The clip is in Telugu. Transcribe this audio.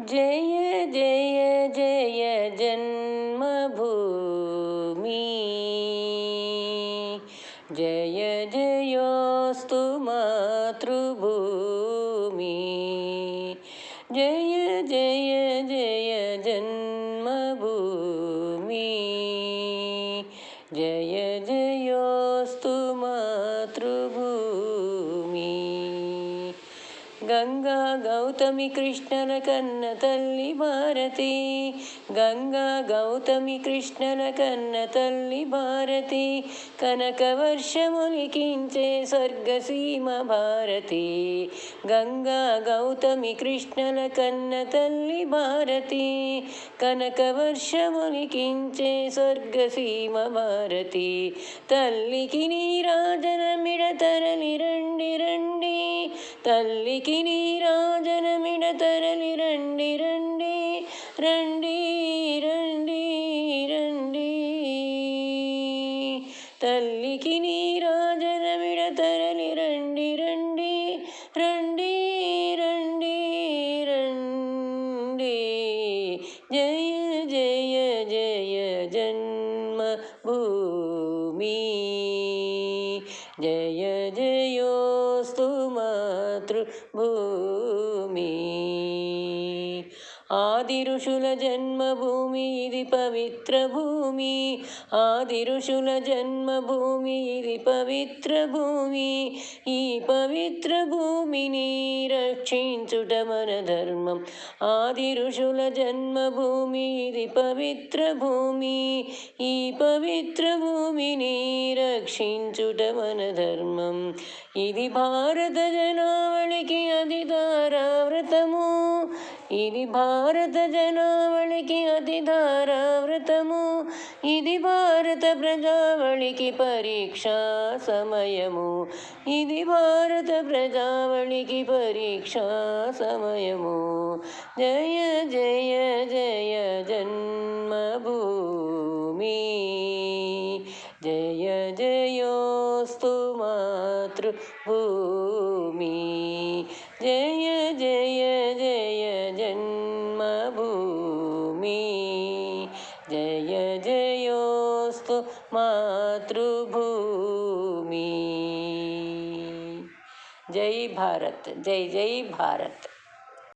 जय जय जय जन्मभूमि। जय जयोस्तु मातृभूमि। जय जय जय जन्मभूमि। जय గంగా గౌతమి కృష్ణల కన్న తల్లి భారతి గంగా గౌతమి కృష్ణల కన్న తల్లి భారతి కనక వర్షములికించే స్వర్గసీమ భారతి. గంగా గౌతమి కృష్ణల కన్న తల్లి భారతి కనక వర్షములికించే స్వర్గసీమ భారతి. తల్లికి నీరాజన మిడతరలి రండి రండి. తల్లికి నీరాజనమిడ తరలి రండి రండి రండి రండి రండి తల్లికి నీరాజనమిడ తరలి రండి రండి రండి రండి రండి జయ జయ జయ జన్మ భూమి జయ मातृभूमि ఆది ఋషుల జన్మభూమి ఇది పవిత్ర భూమి ఆది ఋషుల జన్మభూమి ఇది పవిత్ర భూమి ఈ పవిత్ర భూమిని రక్షించుట మన ధర్మం ఆది ఋషుల జన్మభూమి ఇది పవిత్ర భూమి ఈ పవిత్ర భూమిని రక్షించుట మన ధర్మం ఇది భారత జనావళికి అది ధారావ్రతము ఇది భారత జనావళికి అతి ధారావ్రతము ఇది భారత ప్రజావళికి పరీక్షా సమయము. ఇది భారత ప్రజావళికి పరీక్షా సమయము. జయ జయ జయ జన్మభూమి. జయ జయోస్తు మాతృభూమి. జయ జయ यजयोस्तु मातृभूमि। जय भारत जय जय भारत।